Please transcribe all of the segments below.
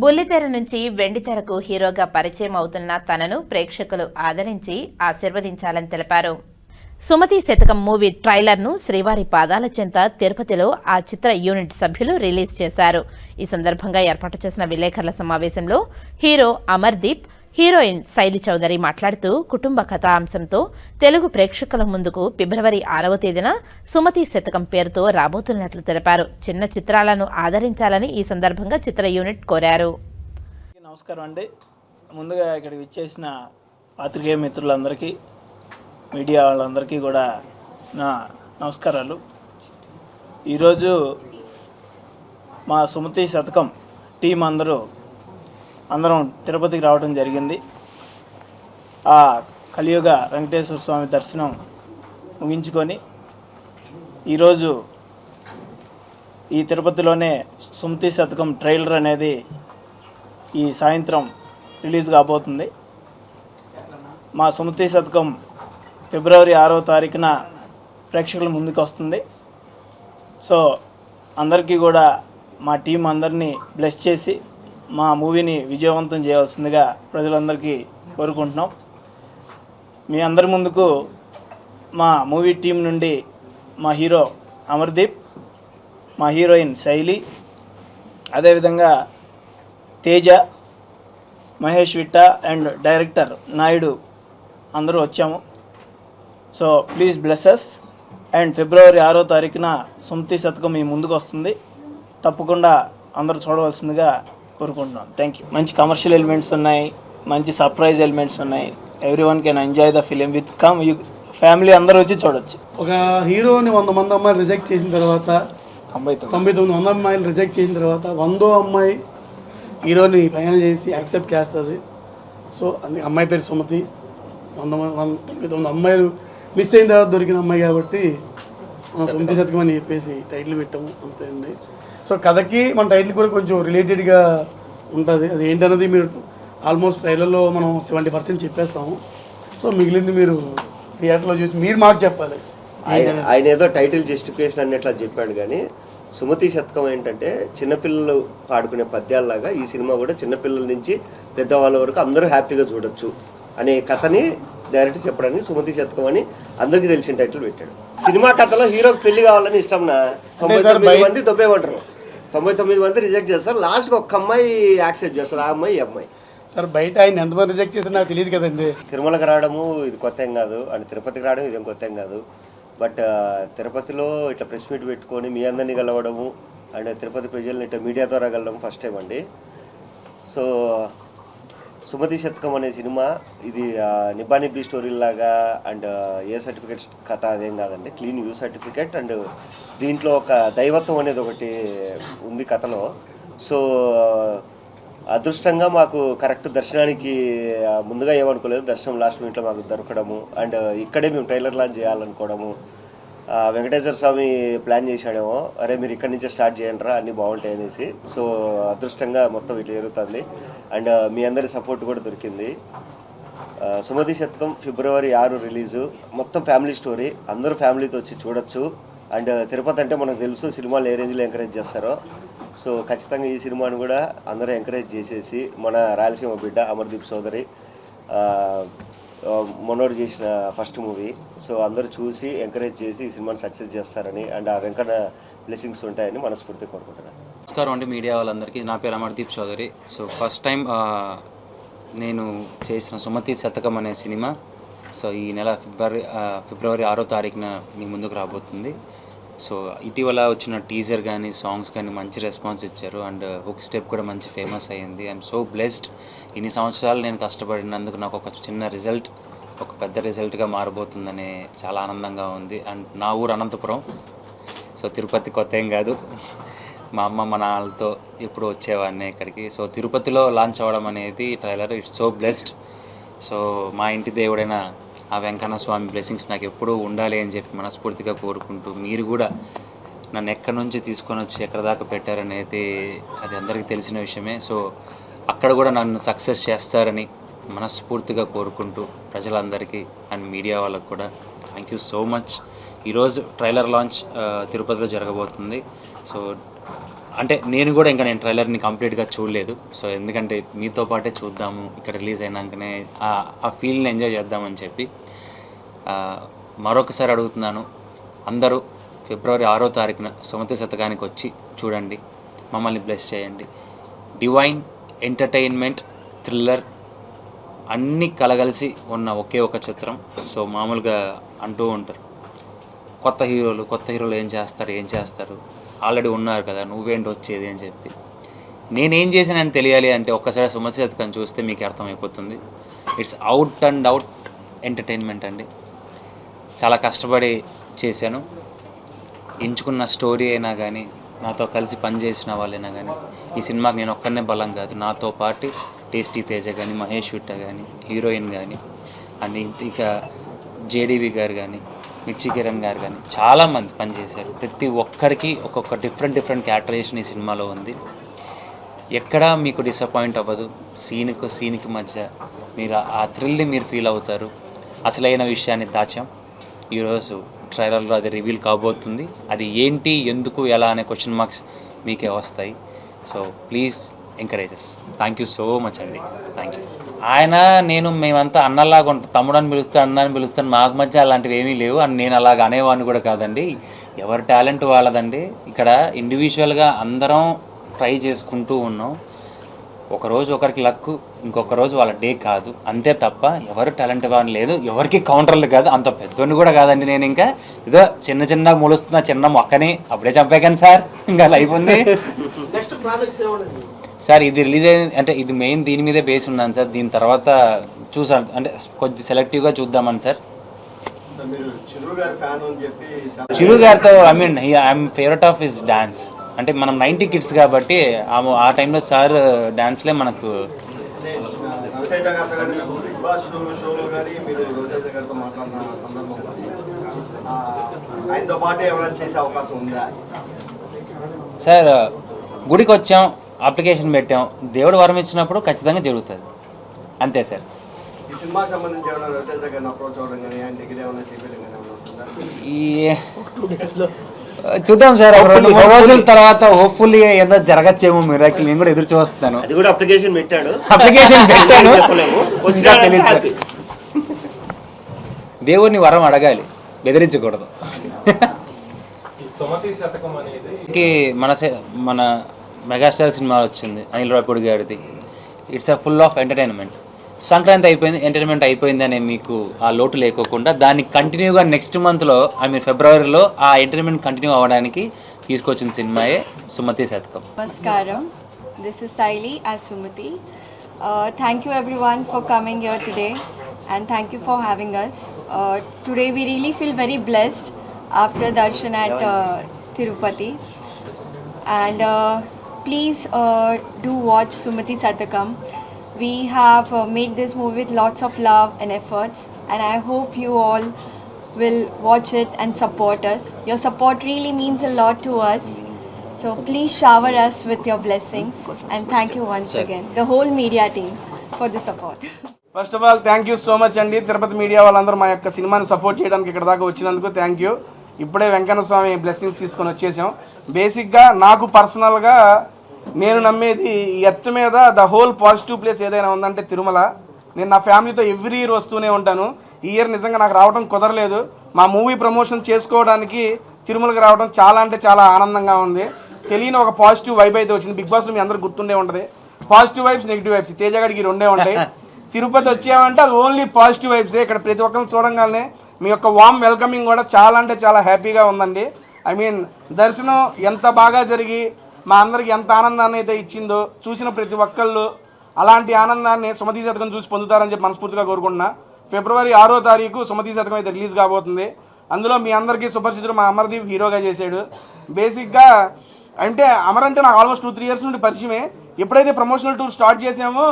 బుల్లితెర నుంచి వెండితెరకు హీరోగా పరిచయం అవుతున్న తనను ప్రేక్షకులు ఆదరించి ఆశీర్వదించాలని తెలిపారు. సుమతి శతకం మూవీ ట్రైలర్ను శ్రీవారి పాదాల చెంత తిరుపతిలో ఆ చిత్ర యూనిట్ సభ్యులు రిలీజ్ చేశారు. ఈ సందర్భంగా ఏర్పాటు చేసిన విలేకరుల సమావేశంలో హీరో అమర్దీప్ హీరోయిన్ శైలి చౌదరి మాట్లాడుతూ కుటుంబ కథాంశంతో తెలుగు ప్రేక్షకుల ముందుకు ఫిబ్రవరి ఆరవ తేదీన సుమతి శతకం పేరుతో రాబోతున్నట్లు తెలిపారు. చిన్న చిత్రాలను ఆదరించాలని ఈ సందర్భంగా చిత్ర యూనిట్ కోరారు. నమస్కారం అండి. ముందుగా ఇక్కడికి విచ్చేసిన పాత్రికేయ మిత్రులందరికీ మీడియా వాళ్ళందరికీ కూడా నా నమస్కారాలు. ఈరోజు మా సుమతి శతకం టీం అందరూ అందరం తిరుపతికి రావడం జరిగింది. ఆ కలియుగ వెంకటేశ్వర స్వామి దర్శనం ముగించుకొని ఈరోజు ఈ తిరుపతిలోనే సుమతి శతకం ట్రైలర్ అనేది ఈ సాయంత్రం రిలీజ్ కాబోతుంది. మా సుమతి శతకం ఫిబ్రవరి ఆరో తారీఖున ప్రేక్షకుల ముందుకు వస్తుంది. సో అందరికీ కూడా మా టీం అందరినీ బ్లెస్ చేసి మా మూవీని విజయవంతం చేయవలసిందిగా ప్రజలందరికీ కోరుకుంటున్నాం. మీ అందరి ముందుకు మా మూవీ టీం నుండి మా హీరో అమర్దీప్ మా హీరోయిన్ శైలి అదేవిధంగా తేజ మహేష్ విట్ట అండ్ డైరెక్టర్ నాయుడు అందరూ వచ్చాము. సో ప్లీజ్ బ్లెస్సెస్ అండ్ ఫిబ్రవరి ఆరో తారీఖున సుమతి శతకం మీ ముందుకు వస్తుంది. తప్పకుండా అందరూ చూడవలసిందిగా కోరుకుంటున్నాను థ్యాంక్ యూ మంచి కమర్షియల్ ఎలిమెంట్స్ ఉన్నాయి మంచి సర్ప్రైజ్ ఎలిమెంట్స్ ఉన్నాయి. Every one can enjoy the film with come you family అందరూ వచ్చి చూడొచ్చు. ఒక హీరోని వంద మంది అమ్మాయిలు రిజెక్ట్ చేసిన తర్వాత తొంభై తొమ్మిది. తొంభై తొమ్మిది వంద అమ్మాయిలు రిజెక్ట్ చేసిన తర్వాత వందో అమ్మాయి హీరోని ఫైనల్ చేసి యాక్సెప్ట్ చేస్తుంది. సో అందుకే అమ్మాయి పేరు సుమతి. వంద మంది తొంభై తొమ్మిది అమ్మాయిలు మిస్ అయిన తర్వాత దొరికిన అమ్మాయి కాబట్టి మనం సుమతి శతకం అని చెప్పేసి టైటిల్ పెట్టాము. అంతే అండి. సో కథకి మన టైటిల్ కూడా కొంచెం రిలేటెడ్గా ఉంటుంది. అది ఏంటన్నది మీరు ఆల్మోస్ట్ ట్రైలర్లో మనం సెవెంటీ పర్సెంట్ చెప్పేస్తాము. సో మిగిలింది మీరు థియేటర్లో చూసి మీరు మాకు చెప్పాలి. ఆయన ఆయన ఏదో టైటిల్ జస్టిఫికేషన్ అన్నట్లా చెప్పాడు కానీ సుమతి శతకం ఏంటంటే చిన్నపిల్లలు పాడుకునే పద్యాల్లాగా ఈ సినిమా కూడా చిన్నపిల్లల నుంచి పెద్దవాళ్ళ వరకు అందరూ హ్యాపీగా చూడొచ్చు అనే కథని డైరెక్ట్ చెప్పడానికి సుమతి శతకం అని అందరికీ తెలిసిన టైటిల్ పెట్టాడు. సినిమా కథలో హీరోకి పెళ్ళి కావాలని ఇష్టం నా తొంభై తొమ్మిది మంది దొబ్బేమంటారు తొంభై తొమ్మిది మంది రిజెక్ట్ చేస్తారు. లాస్ట్కి ఒక్క అమ్మాయి యాక్సెప్ట్ చేస్తారు. ఆ అమ్మాయి ఈ అమ్మాయి. సార్ బయట ఆయన ఎంతమంది రిజెక్ట్ చేసినా నాకు తెలియదు కదండి. తిరుమలకి రావడము ఇది కొత్త ఏం కాదు. అండ్ తిరుపతికి రావడం ఇదేం కొత్త ఏం కాదు. బట్ తిరుపతిలో ఇట్లా ప్రెస్ మీట్ పెట్టుకొని మీ అందరినీ కలవడము అండ్ తిరుపతి ప్రజల్ని ఇట్లా మీడియా ద్వారా కలవడం ఫస్ట్ టైం అండి. సో సుమతి శతకం అనే సినిమా ఇది ఆ, నిబ్బా స్టోరీ లాగా అండ్ ఏ సర్టిఫికేట్ కథ అదేం కాదండి క్లీన్ యూ సర్టిఫికేట్ అండ్ దీంట్లో ఒక దైవత్వం అనేది ఒకటి ఉంది కథలో. సో అదృష్టంగా మాకు కరెక్ట్ దర్శనానికి ముందుగా ఏమనుకోలేదు దర్శనం లాస్ట్ మినిట్లో మాకు దొరకడము అండ్ ఇక్కడే మేము ట్రైలర్ లాంచ్ చేయాలనుకోవడము. వెంకటేశ్వర స్వామి ప్లాన్ చేశాడేమో అరే మీరు ఇక్కడి నుంచే స్టార్ట్ చేయండి రా అన్నీ బాగుంటాయి అనేసి. సో అదృష్టంగా మొత్తం ఇట్లా జరుగుతుంది. అండ్ మీ అందరి సపోర్ట్ కూడా దొరికింది. సుమతి శతకం ఫిబ్రవరి ఆరు రిలీజు. మొత్తం ఫ్యామిలీ స్టోరీ. అందరూ ఫ్యామిలీతో వచ్చి చూడొచ్చు. అండ్ తిరుపతి అంటే మనకు తెలుసు సినిమాలు ఏ రేంజ్లో ఎంకరేజ్ చేస్తారో. సో ఖచ్చితంగా ఈ సినిమాను కూడా అందరూ ఎంకరేజ్ చేసేసి మన రాయలసీమ బిడ్డ అమర్దీప్ సోదరి Um, మనోడు చేసిన ఫస్ట్ మూవీ సో అందరూ చూసి ఎంకరేజ్ చేసి ఈ సినిమాని సక్సెస్ చేస్తారని అండ్ ఆ వెంకట బ్లెస్సింగ్స్ ఉంటాయని మనస్ఫూర్తి కోరుకుంటున్నాను. నమస్కారం అండి మీడియా వాళ్ళందరికీ. నా పేరు Amardeep Chowdary. So first time నేను చేసిన సుమతి శతకం అనే సినిమా. సో ఈ నెల ఫిబ్రవరి uh, ఫిబ్రవరి ఆరో తారీఖున మీ ముందుకు రాబోతుంది. సో ఇటీవల వచ్చిన టీజర్ కానీ సాంగ్స్ కానీ మంచి రెస్పాన్స్ ఇచ్చారు. అండ్ హుక్ స్టెప్ కూడా మంచి ఫేమస్ అయ్యింది. I'm so blessed. ఇన్ని సంవత్సరాలు నేను కష్టపడినందుకు నాకు ఒక చిన్న రిజల్ట్ ఒక పెద్ద రిజల్ట్గా మారబోతుందని చాలా ఆనందంగా ఉంది. అండ్ నా ఊరు అనంతపురం. సో తిరుపతి కొత్త ఏం కాదు. మా అమ్మ మా నాన్నలతో ఎప్పుడు వచ్చేవాడిని ఇక్కడికి. సో తిరుపతిలో లాంచ్ అవ్వడం అనేది trailer. It's so blessed. So మా ఇంటి దేవుడైన ఆ వెంకన్న స్వామి బ్లెస్సింగ్స్ నాకు ఎప్పుడూ ఉండాలి అని చెప్పి మనస్ఫూర్తిగా కోరుకుంటూ మీరు కూడా నన్ను ఎక్కడి నుంచి తీసుకొని వచ్చి ఎక్కడ దాకా పెట్టారనేది అది అందరికీ తెలిసిన విషయమే. సో అక్కడ కూడా నన్ను సక్సెస్ చేస్తారని మనస్ఫూర్తిగా కోరుకుంటూ ప్రజలందరికీ అండ్ మీడియా వాళ్ళకు కూడా థ్యాంక్ యూ సో మచ్. ఈరోజు ట్రైలర్ లాంచ్ తిరుపతిలో జరగబోతుంది. సో అంటే నేను కూడా ఇంకా నేను ట్రైలర్ని కంప్లీట్గా చూడలేదు. సో ఎందుకంటే మీతో పాటే చూద్దాము ఇక్కడ రిలీజ్ అయినాకనే ఆ- ఫీల్ని ఎంజాయ్ చేద్దామని చెప్పి మరొకసారి అడుగుతున్నాను. అందరూ ఫిబ్రవరి ఆరో తారీఖున సుమతి శతకానికి వచ్చి చూడండి. మమ్మల్ని బ్లెస్ చేయండి. డివైన్ ఎంటర్టైన్మెంట్ థ్రిల్లర్ అన్నీ కలగలిసి ఉన్న ఒకే ఒక చిత్రం. సో మామూలుగా అంటూ ఉంటారు. కొత్త హీరోలు కొత్త హీరోలు ఏం చేస్తారు ఏం చేస్తారు? ఆల్రెడీ ఉన్నారు కదా నువ్వేంటి వచ్చేది అని చెప్పి. నేనేం చేశానని తెలియాలి అంటే ఒక్కసారి సుమతి శతకం చూస్తే మీకు అర్థమైపోతుంది. It's out and out entertainment అండి. చాలా కష్టపడి చేశాను. ఎంచుకున్న స్టోరీ అయినా కానీ నాతో కలిసి పనిచేసిన వాళ్ళైనా కానీ ఈ సినిమాకి నేను ఒక్కనే బలం కాదు. నాతో పాటు టేస్టీ తేజ కానీ మహేష్ విట్ట కానీ హీరోయిన్ కానీ అండ్ ఇక జేడీవి గారు కానీ మిర్చి కిరణ్ గారు కానీ చాలామంది పనిచేశారు. ప్రతి ఒక్కరికి ఒక్కొక్క డిఫరెంట్ డిఫరెంట్ క్యారెక్టరైజేషన్ ఈ సినిమాలో ఉంది. ఎక్కడా మీకు డిసప్పాయింట్ అవ్వదు. సీన్కు సీన్కి మధ్య మీరు ఆ థ్రిల్ని మీరు ఫీల్ అవుతారు. అసలైన విషయాన్ని దాచాం. ఈరోజు ట్రైలర్లో అది రివీల్ కాబోతుంది. అది ఏంటి ఎందుకు ఎలా అనే క్వశ్చన్ మార్క్స్ మీకే వస్తాయి. So please encourages thank you so much అండి. థ్యాంక్ యూ ఆయన నేను మేమంతా అన్నలాగా ఉంటాం. తమ్ముడు అని పిలుస్తాను అన్న అని పిలుస్తాను. మాకు మధ్య అలాంటివి ఏమీ లేవు. అని నేను అలాగ అనేవాడిని కూడా కాదండి. ఎవరి టాలెంట్ వాళ్ళదండి. ఇక్కడ ఇండివిజువల్గా అందరం ట్రై చేసుకుంటూ ఉన్నాం. ఒకరోజు ఒకరికి లక్ ఇంకొక రోజు వాళ్ళ డే కాదు. అంతే తప్ప ఎవరు టాలెంట్ వాళ్ళని లేదు ఎవరికి కౌంటర్లు కాదు. అంత పెద్దోని కూడా కాదండి నేను ఇంకా. ఏదో చిన్న చిన్న మొలుస్తున్న చిన్న మొక్కని అప్పుడే చంపేకాను సార్. ఇంకా లైఫ్ ఉంది. సార్ ఇది రిలీజ్ అయింది. అంటే ఇది మెయిన్ దీని మీదే బేస్ ఉన్నాను సార్. దీని తర్వాత చూసాను. అంటే కొద్ది సెలెక్టివ్గా చూద్దామని సార్. మీరు చిరు గారి ఫ్యాన్ అని చెప్పి చాలా చిరు గారితో I mean I'm favourite of his dance అంటే మనం నైంటీ కిడ్స్ కాబట్టి ఆ- ఆ టైంలో సార్ డాన్స్లే మనకు సార్ గుడికి వచ్చాం అప్లికేషన్ పెట్టాం. దేవుడు వరం ఇచ్చినప్పుడు ఖచ్చితంగా జరుగుతుంది. అంతే సార్. ఈ చూద్దాం సార్ ఒక రెండు మూడు రోజుల తర్వాత హోప్ఫుల్లీ ఏదో జరగచ్చేమో మిరాకిల్ నేను కూడా ఎదురు చూస్తున్నాను. అది కూడా అప్లికేషన్ పెట్టాడు. అప్లికేషన్ పెట్టాను. దేవుడిని వరం అడగాలి. బెదిరించకూడదు. కి మన సే- మన మెగాస్టార్ సినిమా వచ్చింది అనిల్ రాపూడి గారిది. It's a full of entertainment Sankranti అయిపోయింది ఎంటర్టైన్మెంట్ అయిపోయింది అనే మీకు ఆ లోటు లేకోకుండా దాన్ని కంటిన్యూగా నెక్స్ట్ మంత్లో ఐ మీన్ ఫిబ్రవరిలో ఆ ఎంటర్టైన్మెంట్ కంటిన్యూ అవ్వడానికి తీసుకొచ్చిన సినిమాయే సుమతి శతకం. నమస్కారం. This is Shaili uh Sumathi thank you every one for coming your today and thank you for having us today we really feel very blessed after darshan at Tirupati and please do watch Sumathi Satakam We have uh, made this movie with lots of love and efforts and I hope you all will watch it and support us. Your support really means a lot to us. So please shower us with your blessings and thank you once again, the whole media team, for the support. First of all thank you so much అండి Tirupati media వాళ్ళందరూ మా యొక్క సినిమాని support చేయడానికి ఇక్కడ దాకా వచ్చినందుకు thank you ఇప్పుడే వెంకన్న స్వామి బ్లెస్సింగ్స్ తీసుకొని వచ్చేసాం బేసిక్గా నాకు పర్సనల్గా నేను నమ్మేది ఈ ఎర్త్ మీద ద హోల్ పాజిటివ్ ప్లేస్ ఏదైనా ఉందంటే తిరుమల. నేను నా ఫ్యామిలీతో ఎవ్రీ ఇయర్ వస్తూనే ఉంటాను. ఈ ఇయర్ నిజంగా నాకు రావడం కుదరలేదు. మా మూవీ ప్రమోషన్ చేసుకోవడానికి తిరుమలకి రావడం చాలా అంటే చాలా ఆనందంగా ఉంది. తెలియని ఒక పాజిటివ్ వైబ్ అయితే వచ్చింది. బిగ్ బాస్లో మీ అందరూ గుర్తుండే ఉంటుంది. పాజిటివ్ వైబ్స్ నెగిటివ్ వైబ్స్ తేజగాడికి రెండే ఉంటాయి. తిరుపతి వచ్చామంటే అది ఓన్లీ పాజిటివ్ వైబ్సే. ఇక్కడ ప్రతి ఒక్కరిని చూడంగానే మీ యొక్క వామ్ వెల్కమింగ్ కూడా చాలా అంటే చాలా హ్యాపీగా ఉందండి. ఐ మీన్ దర్శనం ఎంత బాగా జరిగి మా అందరికి ఎంత ఆనందాన్ని అయితే ఇచ్చిందో చూసిన ప్రతి ఒక్కళ్ళు అలాంటి ఆనందాన్ని సుమతి శతకం చూసి పొందుతారని చెప్పి మనస్ఫూర్తిగా కోరుకుంటున్నా. ఫిబ్రవరి ఆరో తారీఖు సుమతి శతకం అయితే రిలీజ్ కాబోతుంది. అందులో మీ అందరికీ సుపరిచితుడు మా అమర్దీప్ హీరోగా చేశాడు. బేసిక్గా అంటే అమర్ అంటే నాకు ఆల్మోస్ట్ టూ త్రీ ఇయర్స్ నుండి పరిచయమే. ఎప్పుడైతే ప్రమోషనల్ టూర్ స్టార్ట్ చేసామో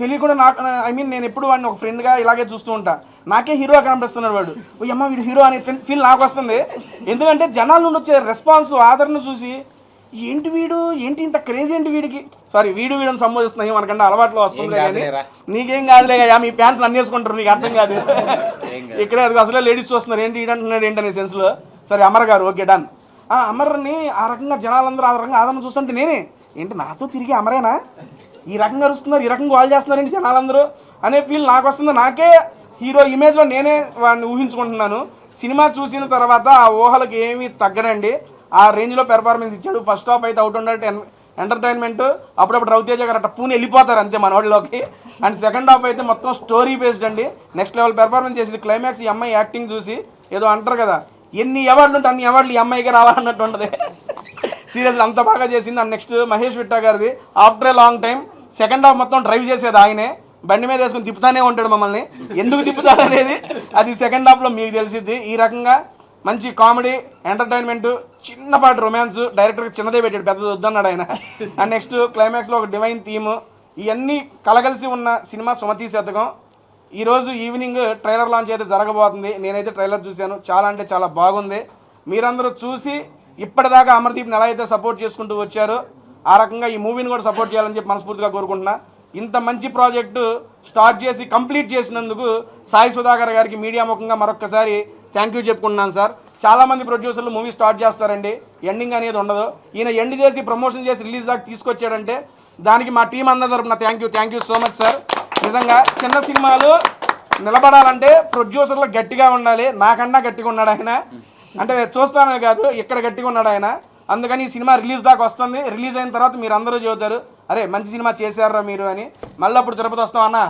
తెలియకుండా నాకు ఐ మీన్ నేను ఎప్పుడు వాడిని ఒక ఫ్రెండ్గా ఇలాగే చూస్తూ ఉంటా. నాకే హీరో కనిపిస్తున్నాడు వాడు. ఓ అమ్మ వీడు హీరో అనే ఫీల్ నాకు వస్తుంది. ఎందుకంటే జనాల నుండి వచ్చే రెస్పాన్స్ ఆదరణ చూసి ఏంటి వీడు? ఏంటి ఇంత క్రేజీ ఏంటి వీడికి? సారీ వీడు వీడిని సంబోధిస్తున్నాయి మనకంటే అలవాట్లో వస్తుంది కానీ. నీకేం కాదులే అయ్యా మీ ఫ్యాన్స్ అన్ని వేసుకుంటారు నీకు అర్థం కాదు. ఇక్కడే అది అసలే లేడీస్ చూస్తున్నారు. ఏంటి ఈడంటున్నాడు ఏంటి అనే సెన్స్లో సరే అమర్ గారు ఓకే డన్ ఆ అమర్ని ఆ రకంగా జనాలందరూ ఆ రకంగా ఆదరణ చూస్తుంటే నేనే ఏంటి నాతో తిరిగి అమరేనా? ఈ రకంగా అరుస్తున్నారు ఈ రకంగా వాళ్ళు చేస్తున్నారండి జనాలందరూ? అనే ఫీల్ నాకు వస్తుంది. నాకే హీరో ఇమేజ్లో నేనే వాడిని ఊహించుకుంటున్నాను. సినిమా చూసిన తర్వాత ఆ ఊహలకు ఏమీ తగ్గడండి ఆ రేంజ్లో పెర్ఫార్మెన్స్ ఇచ్చాడు. ఫస్ట్ హాఫ్ అయితే అవుట్ ఉండట్ ఎంటర్టైన్మెంట్ అప్పుడప్పుడు రవితేజ గారు అట్లా పూని వెళ్ళిపోతారు అంతే మనవాళ్ళలోకి అండ్ సెకండ్ హాఫ్ అయితే మొత్తం స్టోరీ బేస్డ్ అండి. నెక్స్ట్ లెవెల్ పెర్ఫార్మెన్స్ చేసింది క్లైమాక్స్ ఈ అమ్మాయి యాక్టింగ్ చూసి ఏదో అంటారు కదా ఎన్ని అవార్డులు ఉంటే అన్ని అవార్డులు ఈ అమ్మాయికి రావాలన్నట్టు ఉండదు సీరియస్లీ అంత బాగా చేసింది. అండ్ నెక్స్ట్ మహేష్ విట్టా గారిది. After a long time second half మొత్తం డ్రైవ్ చేసేది ఆయనే. బండి మీద వేసుకుని తిప్పుతానే ఉంటాడు మమ్మల్ని. ఎందుకు తిప్పుతాడు అనేది అది సెకండ్ హాఫ్లో మీకు తెలిసిద్ది. ఈ రకంగా మంచి కామెడీ ఎంటర్టైన్మెంట్ చిన్నపాటి రొమాన్స్. డైరెక్టర్ చిన్నదే పెట్టాడు పెద్దది వద్దన్నాడు ఆయన. అండ్ నెక్స్ట్ క్లైమాక్స్లో ఒక డివైన్ థీమ్ ఇవన్నీ కలగలిసి ఉన్న సినిమా సుమతి శతకం. ఈరోజు ఈవినింగ్ ట్రైలర్ లాంచ్ అయితే జరగబోతుంది. నేనైతే ట్రైలర్ చూశాను. చాలా అంటే చాలా బాగుంది. మీరందరూ చూసి ఇప్పటిదాకా అమర్దీప్ని ఎలా అయితే సపోర్ట్ చేసుకుంటూ వచ్చారో ఆ రకంగా ఈ మూవీని కూడా సపోర్ట్ చేయాలని చెప్పి మనస్ఫూర్తిగా కోరుకుంటున్నా. ఇంత మంచి ప్రాజెక్టు స్టార్ట్ చేసి కంప్లీట్ చేసినందుకు సాయి సుధాకర్ గారికి మీడియా ముఖంగా మరొకసారి థ్యాంక్ యూ చెప్పుకుంటున్నాను సార్. చాలామంది ప్రొడ్యూసర్లు మూవీ స్టార్ట్ చేస్తారండి. ఎండింగ్ అనేది ఉండదు. ఈయన ఎండ్ చేసి ప్రమోషన్ చేసి రిలీజ్ దాకా తీసుకొచ్చాడంటే దానికి మా టీం అందరి తరపున thank you thank you so much sir. నిజంగా చిన్న సినిమాలు నిలబడాలంటే ప్రొడ్యూసర్లు గట్టిగా ఉండాలి. నాకన్నా గట్టిగా ఉన్నాడు ఆయన. అంటే చూస్తానే కాదు ఇక్కడ గట్టిగా ఉన్నాడు ఆయన. అందుకని ఈ సినిమా రిలీజ్ దాకా వస్తుంది. రిలీజ్ అయిన తర్వాత మీరు అందరూ చెబుతారు అరే మంచి సినిమా చేశారా మీరు అని. మళ్ళీ అప్పుడు తిరుపతి వస్తాం అన్న.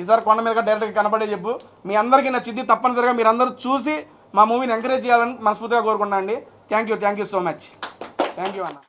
ఈసారి కొండ మీద డైరెక్ట్గా కనపడే చెప్పు. మీ అందరికీ నచ్చింది తప్పనిసరిగా మీరు చూసి మా మూవీని ఎంకరేజ్ చేయాలని మనస్ఫూర్తిగా కోరుకున్నాను అండి. Thank you thank you so much thank you అన్న.